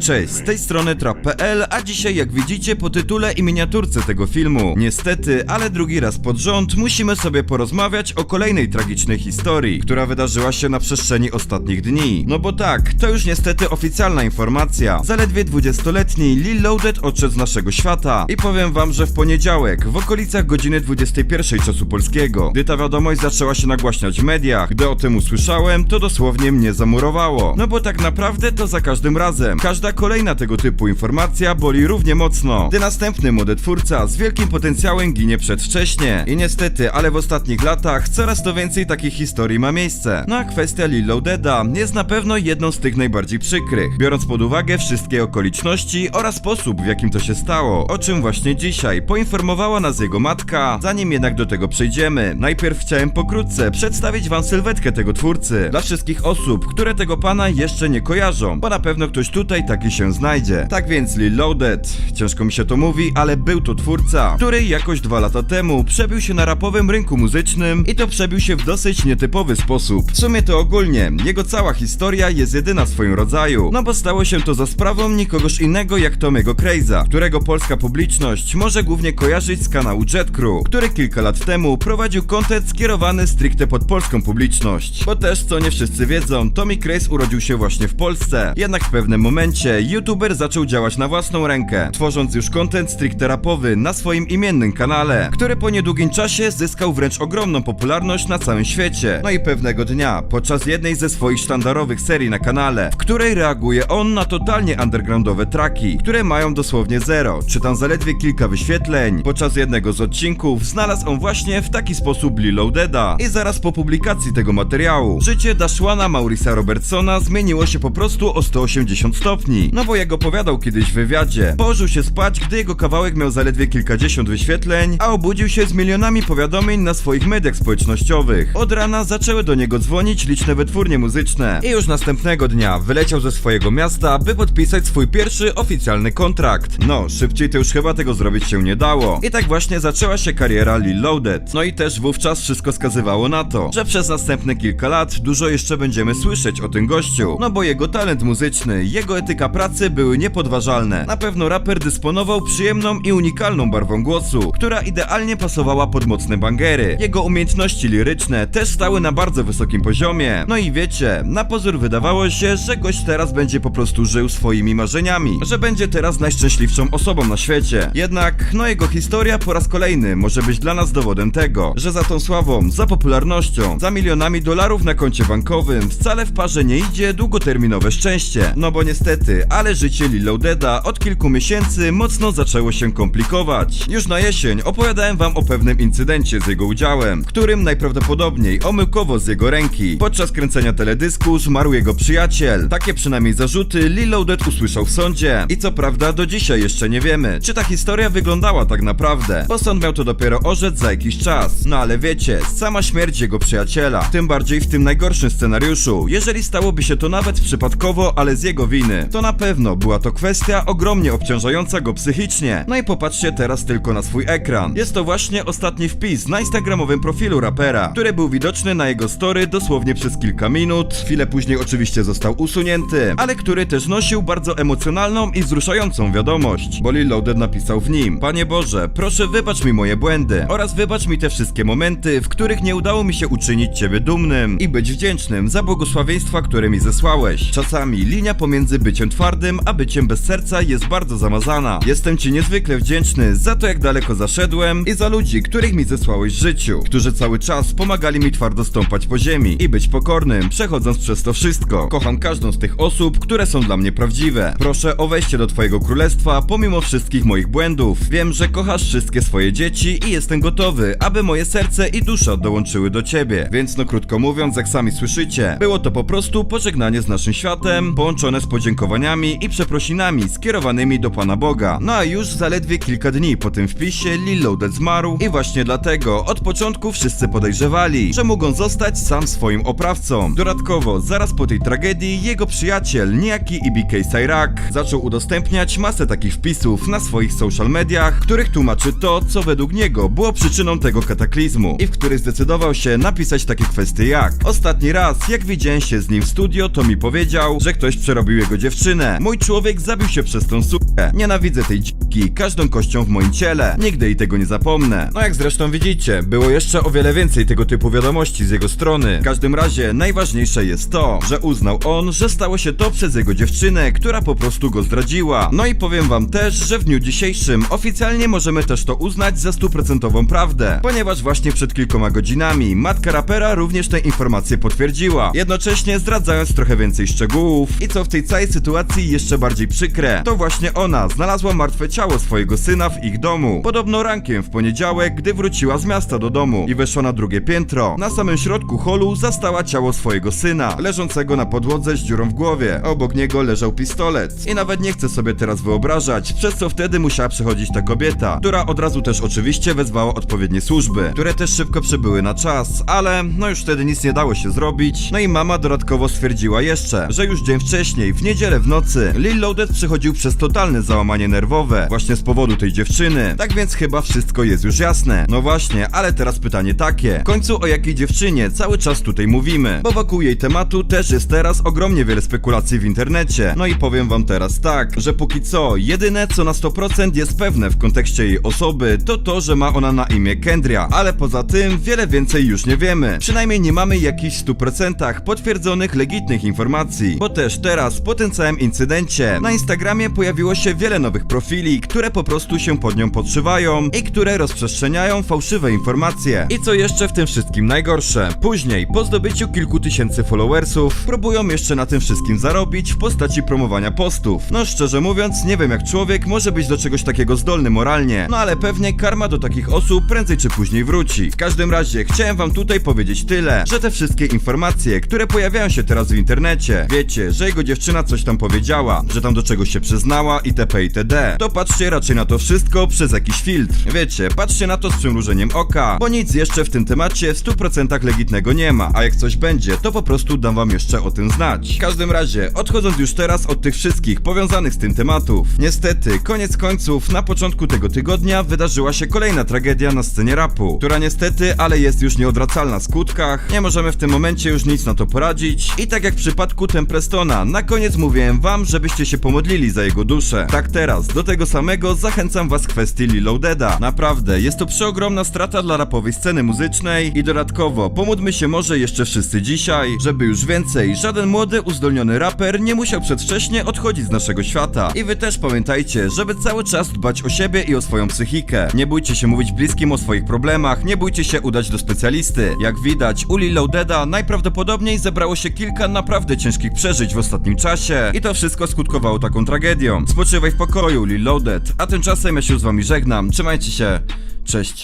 Cześć, z tej strony Trap.pl, a dzisiaj jak widzicie po tytule i miniaturce tego filmu, niestety, ale drugi raz pod rząd musimy sobie porozmawiać o kolejnej tragicznej historii, która wydarzyła się na przestrzeni ostatnich dni. No bo tak, to już niestety oficjalna informacja. Zaledwie 20-letni Lil Loaded odszedł z naszego świata i powiem wam, że w poniedziałek, w okolicach godziny 21 czasu polskiego, gdy ta wiadomość zaczęła się nagłaśniać w mediach, gdy o tym usłyszałem, to dosłownie mnie zamurowało. No bo tak naprawdę to za każdym razem. Każda kolejna tego typu informacja boli równie mocno, gdy następny młody twórca z wielkim potencjałem ginie przedwcześnie. I niestety, ale w ostatnich latach coraz to więcej takich historii ma miejsce. No a kwestia Lil Loadeda jest na pewno jedną z tych najbardziej przykrych, biorąc pod uwagę wszystkie okoliczności oraz sposób w jakim to się stało, o czym właśnie dzisiaj poinformowała nas jego matka, zanim jednak do tego przejdziemy. Najpierw chciałem pokrótce przedstawić wam sylwetkę tego twórcy, dla wszystkich osób, które tego pana jeszcze nie kojarzą, bo na pewno ktoś tutaj taki się znajdzie. Tak więc Lil Loaded, ciężko mi się to mówi, ale był to twórca, który jakoś dwa lata temu przebił się na rapowym rynku muzycznym i to przebił się w dosyć nietypowy sposób. W sumie to ogólnie, jego cała historia jest jedyna w swoim rodzaju, no bo stało się to za sprawą nikogoś innego jak Tomego Craze'a, którego polska publiczność może głównie kojarzyć z kanału Jet Crew, który kilka lat temu prowadził content skierowany stricte pod polską publiczność. Bo też, co nie wszyscy wiedzą, Tommy Craze urodził się właśnie w Polsce, jednak w pewnym momencie youtuber zaczął działać na własną rękę, tworząc już content stricte rapowy na swoim imiennym kanale, który po niedługim czasie zyskał wręcz ogromną popularność na całym świecie. No i pewnego dnia, podczas jednej ze swoich sztandarowych serii na kanale, w której reaguje on na totalnie undergroundowe traki, które mają dosłownie zero, czy tam zaledwie kilka wyświetleń. Podczas jednego z odcinków znalazł on właśnie w taki sposób Loadeda i zaraz po publikacji tego materiału życie Dashwana Maurisa Robertsona zmieniło się po prostu o 180 stopni. No bo jak opowiadał kiedyś w wywiadzie, położył się spać, gdy jego kawałek miał zaledwie kilkadziesiąt wyświetleń, a obudził się z milionami powiadomień na swoich mediach społecznościowych. Od rana zaczęły do niego dzwonić liczne wytwórnie muzyczne i już następnego dnia wyleciał ze swojego miasta, by podpisać swój pierwszy oficjalny kontrakt. No, szybciej to już chyba tego zrobić się nie dało. I tak właśnie zaczęła się kariera Lil Loaded. No i też wówczas wszystko wskazywało na to, że przez następne kilka lat dużo jeszcze będziemy słyszeć o tym gościu. No bo jego talent muzyczny, jego etyka pracy były niepodważalne. Na pewno raper dysponował przyjemną i unikalną barwą głosu, która idealnie pasowała pod mocne bangery. Jego umiejętności liryczne też stały na bardzo wysokim poziomie. No i wiecie, na pozór wydawało się, że gość teraz będzie po prostu żył swoimi marzeniami, że będzie teraz najszczęśliwszą osobą na świecie. Jednak, no jego historia po raz kolejny może być dla nas dowodem tego, że za tą sławą, za popularnością, za milionami dolarów na koncie bankowym wcale w parze nie idzie długoterminowe szczęście. No bo niestety, ale życie Lil Loadeda od kilku miesięcy mocno zaczęło się komplikować. Już na jesień opowiadałem wam o pewnym incydencie z jego udziałem, w którym najprawdopodobniej omyłkowo z jego ręki podczas kręcenia teledysku zmarł jego przyjaciel. Takie przynajmniej zarzuty Lil usłyszał w sądzie. I co prawda do dzisiaj jeszcze nie wiemy, czy ta historia wyglądała tak naprawdę, bo sąd miał to dopiero orzec za jakiś czas. No ale wiecie, sama śmierć jego przyjaciela, tym bardziej w tym najgorszym scenariuszu, jeżeli stałoby się to nawet przypadkowo, ale z jego winy, to na pewno była to kwestia ogromnie obciążająca go psychicznie. No i popatrzcie teraz tylko na swój ekran. Jest to właśnie ostatni wpis na instagramowym profilu rapera, który był widoczny na jego story dosłownie przez kilka minut, chwilę później oczywiście został usunięty, ale który też nosił bardzo emocjonalną i wzruszającą wiadomość, bo Lil Loaded napisał w nim Panie Boże, proszę wybacz mi moje błędy oraz wybacz mi te wszystkie momenty, w których nie udało mi się uczynić Ciebie dumnym i być wdzięcznym za błogosławieństwa, które mi zesłałeś. Czasami linia pomiędzy byciem twardym a byciem bez serca jest bardzo zamazana. Jestem Ci niezwykle wdzięczny za to, jak daleko zaszedłem i za ludzi, których mi zesłałeś w życiu, którzy cały czas pomagali mi twardo stąpać po ziemi i być pokornym, przechodząc przez to wszystko. Kocham każdą z tych osób, które są dla mnie prawdziwe. Proszę o wejście do Twojego królestwa pomimo wszystkich moich błędów. Wiem, że kochasz wszystkie swoje dzieci i jestem gotowy, aby moje serce i dusza dołączyły do Ciebie. Więc no krótko mówiąc, jak sami słyszycie, było to po prostu pożegnanie z naszym światem, połączone z podziękowaniami i przeprosinami skierowanymi do Pana Boga. No a już zaledwie kilka dni po tym wpisie Lil Loaded zmarł i właśnie dlatego od początku wszyscy podejrzewali, że mógł zostać sam swoim oprawcą. Dodatkowo, zaraz po tej tragedii, jego przyjaciel, niejaki EBK Cyrak, zaczął udostępniać masę takich wpisów na swoich social mediach, których tłumaczy to, co według niego było przyczyną tego kataklizmu i w których zdecydował się napisać takie kwestie jak Ostatni raz, jak widziałem się z nim w studio, to mi powiedział, że ktoś przerobił jego dziewczynę dziewczynę. Mój człowiek zabił się przez tą sukę. Nienawidzę tej dziki, każdą kością w moim ciele. Nigdy jej tego nie zapomnę. No jak zresztą widzicie, było jeszcze o wiele więcej tego typu wiadomości z jego strony. W każdym razie najważniejsze jest to, że uznał on, że stało się to przez jego dziewczynę, która po prostu go zdradziła. No i powiem wam też, że w dniu dzisiejszym oficjalnie możemy też to uznać za stuprocentową prawdę, ponieważ właśnie przed kilkoma godzinami matka rapera również tę informację potwierdziła, jednocześnie zdradzając trochę więcej szczegółów. I co w tej całej sytuacji jeszcze bardziej przykre, to właśnie ona znalazła martwe ciało swojego syna w ich domu. Podobno rankiem w poniedziałek, gdy wróciła z miasta do domu i weszła na drugie piętro. Na samym środku holu zastała ciało swojego syna, leżącego na podłodze z dziurą w głowie. Obok niego leżał pistolet. I nawet nie chcę sobie teraz wyobrażać, przez co wtedy musiała przechodzić ta kobieta, która od razu też oczywiście wezwała odpowiednie służby, które też szybko przybyły na czas, ale no już wtedy nic nie dało się zrobić. No i mama dodatkowo stwierdziła jeszcze, że już dzień wcześniej, w niedzielę w nocy, Lil Loaded przechodził przez totalne załamanie nerwowe, właśnie z powodu tej dziewczyny. Tak więc chyba wszystko jest już jasne. No właśnie, ale teraz pytanie takie. W końcu o jakiej dziewczynie cały czas tutaj mówimy? Bo wokół jej tematu też jest teraz ogromnie wiele spekulacji w internecie. No i powiem wam teraz tak, że póki co, jedyne co na 100% jest pewne w kontekście jej osoby, to to, że ma ona na imię Kendria, ale poza tym wiele więcej już nie wiemy. Przynajmniej nie mamy jakichś 100% potwierdzonych legitnych informacji, bo też teraz po tym całym incydencie na Instagramie pojawiło się wiele nowych profili, które po prostu się pod nią podszywają i które rozprzestrzeniają fałszywe informacje. I co jeszcze w tym wszystkim najgorsze, później po zdobyciu kilku tysięcy followersów próbują jeszcze na tym wszystkim zarobić w postaci promowania postów. No szczerze mówiąc, nie wiem jak człowiek może być do czegoś takiego zdolny moralnie, no ale pewnie karma do takich osób prędzej czy później wróci. W każdym razie chciałem wam tutaj powiedzieć tyle, że te wszystkie informacje, które pojawiają się teraz w internecie, wiecie, że jego dziewczyna coś tam powiedziała, że tam do czegoś się przyznała itp. itd. To patrzcie raczej na to wszystko przez jakiś filtr. Wiecie, patrzcie na to z przymrużeniem oka, bo nic jeszcze w tym temacie w 100% legitnego nie ma, a jak coś będzie, to po prostu dam wam jeszcze o tym znać. W każdym razie, odchodząc już teraz od tych wszystkich powiązanych z tym tematów, niestety, koniec końców, na początku tego tygodnia wydarzyła się kolejna tragedia na scenie rapu, która niestety, ale jest już nieodwracalna w skutkach, nie możemy w tym momencie już nic na to poradzić i tak jak w przypadku Temprestona, na koniec mówiłem wam, żebyście się pomodlili za jego duszę. Tak teraz, do tego samego zachęcam was w kwestii Liloadeda. Naprawdę, jest to przeogromna strata dla rapowej sceny muzycznej i dodatkowo pomódlmy się może jeszcze wszyscy dzisiaj, żeby już więcej żaden młody, uzdolniony raper nie musiał przedwcześnie odchodzić z naszego świata. I wy też pamiętajcie, żeby cały czas dbać o siebie i o swoją psychikę. Nie bójcie się mówić bliskim o swoich problemach, nie bójcie się udać do specjalisty. Jak widać, u Lil najprawdopodobniej zebrało się kilka naprawdę ciężkich przeżyć w ostatnim czasie i to wszystko skutkowało taką tragedią. Spoczywaj w pokoju, Lil Loaded, a tymczasem ja się z wami żegnam. Trzymajcie się, cześć.